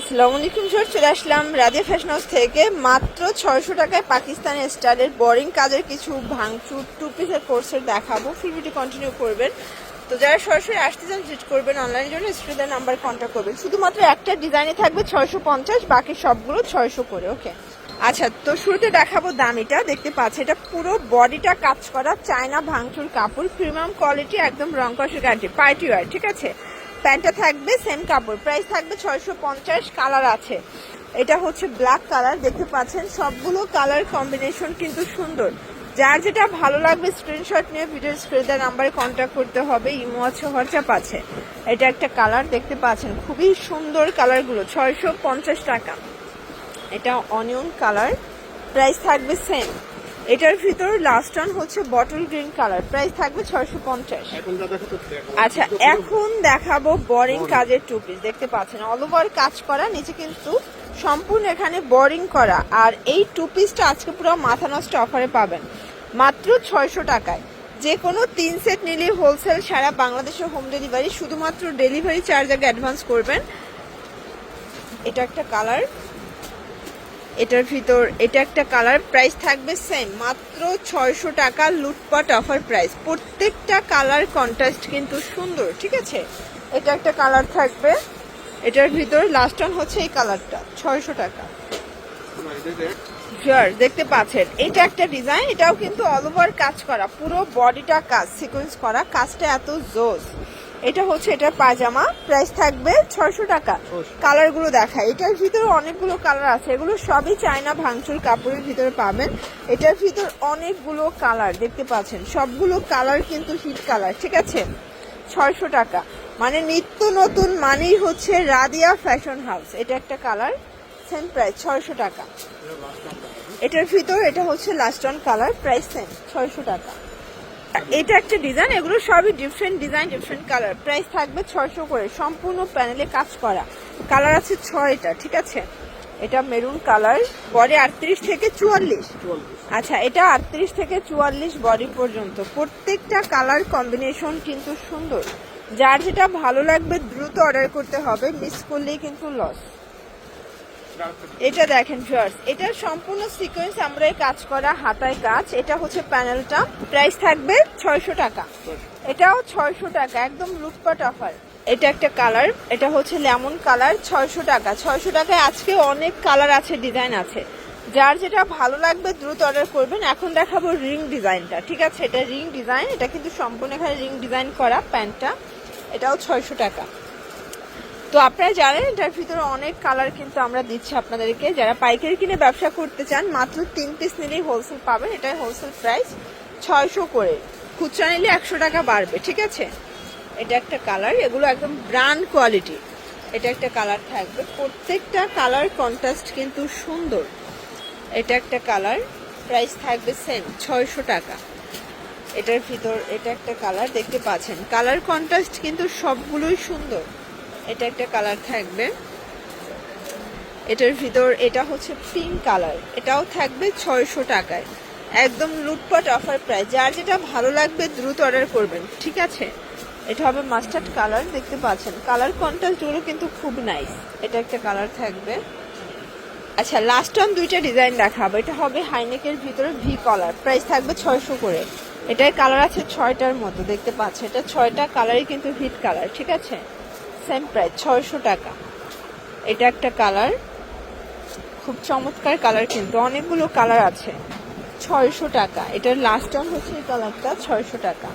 আসসালামু আলাইকুম স্যার চলে আসলাম রাজিয়া ফ্যাশন হাউস থেকে। মাত্র ছয়শো টাকায় পাকিস্তানি স্টাইলের বোরিং কাজের কিছু ভাঙচুর টু পিসের কোর্সের দেখাবো। ফিল্মটি কন্টিনিউ করবেন। তো যারা সরাসরি আসতে চান ভিজিট করবেন অনলাইনের জন্য। স্ক্রিনের নাম্বার কন্ট্যাক্ট করবেন। শুধুমাত্র একটা ডিজাইনে থাকবে ছয়শো পঞ্চাশ, বাকি সবগুলো ছয়শো করে ওকে আচ্ছা তো শুরুতে দেখাবো দামিটা। দেখতে পাচ্ছি এটা পুরো বডিটা কাজ করা। চায়না ভাঙচুর কাপড় প্রিমিয়াম কোয়ালিটি একদম রং কষের গ্যারান্টি পার্টি ওয়ার ঠিক আছে? প্যান্টটা থাকবে সেম কাপড়। প্রাইস থাকবে ছয়শো পঞ্চাশ, কালার আছে। এটা হচ্ছে ব্ল্যাক কালার, দেখতে পাচ্ছেন? সবগুলো কালার কম্বিনেশন কিন্তু সুন্দর। যার যেটা ভালো লাগবে, স্ক্রিনশট নিয়ে ভিডিও স্ক্রিনের নাম্বারে কন্ট্যাক্ট করতে হবে। ইমো আছে, হোয়াটসঅ্যাপ আছে। এটা একটা কালার, দেখতে পাচ্ছেন? খুবই সুন্দর কালারগুলো, ছয়শো পঞ্চাশ টাকা। এটা অনিয়ন কালার। প্রাইস থাকবে সেম। এটার ভিতর লাস্ট অন হচ্ছে বটল গ্রিন কালার প্রাইস থাকবে ছয়শো পঞ্চাশ। আচ্ছা এখন দেখাবো বোরিং কাজের টু পিস দেখতে পাচ্ছেন অল ওভার কাজ করা, নিচে কিন্তু সম্পূর্ণ এখানে বোরিং করা। আর এই টু পিসটা আজকে পুরো মাথা নষ্ট অফারে পাবেন। মাত্র ছয়শো টাকায়। যে কোনো তিন সেট নিলে হোলসেল সারা বাংলাদেশে হোম ডেলিভারি শুধুমাত্র ডেলিভারি চার্জ আগে অ্যাডভান্স করবেন। এটা একটা কালার এটার ভিতর, এটা একটা কালার প্রাইস থাকবে সেম মাত্র ছয়শো টাকা লুটপাট অফার প্রাইস প্রত্যেকটা কালার কন্ট্রাস্ট কিন্তু সুন্দর, ঠিক আছে? এটা একটা কালার থাকবে। এটার ভিতর লাস্ট অন হচ্ছে এই কালারটা, ছয়শো টাকা। শিওর দেখতে পাচ্ছেন। এটা একটা ডিজাইন এটাও কিন্তু অল ওভার কাজ করা, পুরো বডিটা কাজ সিকোয়েন্স করা, কাজটা এত জোস। এটা হচ্ছে এটা পাজামা। প্রাইস থাকবে ছয়শো টাকা। কালারগুলো দেখা। এটার ভিতরে অনেকগুলো কালার আছে। এগুলো সবই চায়না ভাঙচুর কাপড়ের ভিতরে পাবেন। এটার ভিতর অনেকগুলো কালার দেখতে পাচ্ছেন। সবগুলো কালার কিন্তু হিট কালার ঠিক আছে? ছয়শো টাকা। মানে নিত্য নতুন মানেই হচ্ছে রাদিয়া ফ্যাশন হাউস এটা একটা কালার সেম প্রাইস ছয়শো টাকা। এটার ভিতর এটা হচ্ছে last one colour price same ছয়শো টাকা। এটা একটা ডিজাইন এগুলো সবই different design different colour price থাকবে ছয়শো করে। সম্পূর্ণ প্যানেলে কাজ করা। কালার আছে ছয়টা, ঠিক আছে? এটা মেরুন কালার বডি আটত্রিশ থেকে চুয়াল্লিশ। আচ্ছা এটা আটত্রিশ থেকে চুয়াল্লিশ বডি পর্যন্ত। প্রত্যেকটা কালার কম্বিনেশন কিন্তু সুন্দর। যার যেটা ভালো লাগবে দ্রুত অর্ডার করতে হবে মিস করলেই কিন্তু লস এটা দেখেন ভিউয়ার্স এটা সম্পূর্ণ সিকোয়েন্স আমরা কাজ করা, হাতায় কাজ। এটা হচ্ছে প্যানেলটা প্রাইস থাকবে ছয়শো টাকা। এটাও ছয়শো টাকা, একদম লুটপাট অফার এটা একটা কালার এটা হচ্ছে লেমন কালার ছয়শো টাকা। ছয়শো টাকায় আজকে অনেক কালার আছে ডিজাইন আছে। যার যেটা ভালো লাগবে, দ্রুত অর্ডার করবেন। এখন দেখাবো রিং ডিজাইনটা ঠিক আছে? এটা রিং ডিজাইন এটা কিন্তু সম্পূর্ণ এখানে রিং ডিজাইন করা প্যান্টটা এটাও ছয়শো টাকা। তো আপনারা জানেন, এটার ভিতরে অনেক কালার কিন্তু আমরা দিচ্ছি আপনাদেরকে। যারা পাইকারি কিনে ব্যবসা করতে চান, মাত্র তিন পিস নিলেই হোলসেল পাবেন। এটাই হোলসেল প্রাইস ছয়শো করে। খুচরা নিলে একশো টাকা বাড়বে, ঠিক আছে? এটা একটা কালার এগুলো একদম ব্র্যান্ড কোয়ালিটি এটা একটা কালার থাকবে। প্রত্যেকটা কালার কন্ট্রাস্ট কিন্তু সুন্দর। এটা একটা কালার প্রাইস থাকবে সেম ছয়শো টাকা। এটার ভিতর, এটা একটা কালার দেখতে পাচ্ছেন। কালার কন্ট্রাস্ট কিন্তু সবগুলোই সুন্দর। এটা একটা কালার থাকবে। এটার ভিতর এটা হচ্ছে পিঙ্ক কালার। এটাও থাকবে ছয়শো টাকায়। একদম লুটপাট অফার প্রাইস। যার যেটা ভালো লাগবে দ্রুত অর্ডার করবেন, ঠিক আছে? এটা হবে মাস্টার্ড কালার, দেখতে পাচ্ছেন। কালার কন্ট্রাস্টগুলো কিন্তু খুব নাইস এটা একটা কালার থাকবে। আচ্ছা লাস্ট অন দুইটা ডিজাইন দেখাবো। এটা হবে হাইনেকের ভিতরে ভি কলার প্রাইস থাকবে ছয়শো করে। এটার কালার আছে ছয়টার মতো, দেখতে পাচ্ছেন। এটা ছয়টা কালারই কিন্তু হিট কালার ঠিক আছে? সেম প্রাইস ছয়শো টাকা। এটা একটা কালার। খুব চমৎকার কালার কিন্তু। অনেকগুলো কালার আছে। ছয়শো টাকা। এটার লাস্ট হচ্ছে এই কালারটা, ছয়শো টাকা।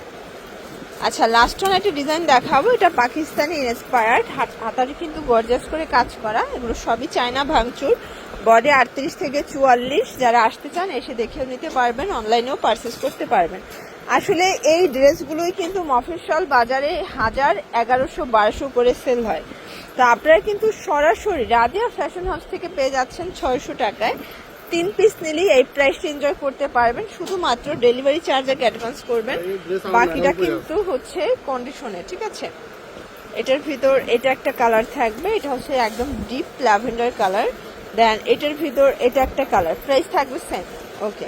আচ্ছা লাস্ট অন একটা ডিজাইন দেখাবো। এটা পাকিস্তানি ইন্সপায়ার্ড হাতারে কিন্তু গর্জাস করে কাজ করা। এগুলো সবই চায়না ভাঙচুর। বডি আটত্রিশ থেকে চুয়াল্লিশ। যারা আসতে চান, এসে দেখেও নিতে পারবেন। অনলাইনেও পারচেস করতে পারবেন। আসলে এই ড্রেসগুলোই কিন্তু মফস্বল বাজারে হাজার এগারোশো বারোশো করে সেল হয়। তা আপনারা কিন্তু সরাসরি রাজিয়া ফ্যাশন হাউস থেকে পেয়ে যাচ্ছেন ছয়শো টাকায়। তিন পিস নিলেই এই প্রাইসটা এনজয় করতে পারবেন। শুধুমাত্র ডেলিভারি চার্জ আগে অ্যাডভান্স করবেন। বাকিটা কিন্তু হচ্ছে কন্ডিশনে ঠিক আছে? এটার ভিতর এটা একটা কালার থাকবে। এটা হচ্ছে একদম ডিপ ল্যাভেন্ডার কালার দেন এটার ভিতর এটা একটা কালার প্রাইস থাকবে সেম ওকে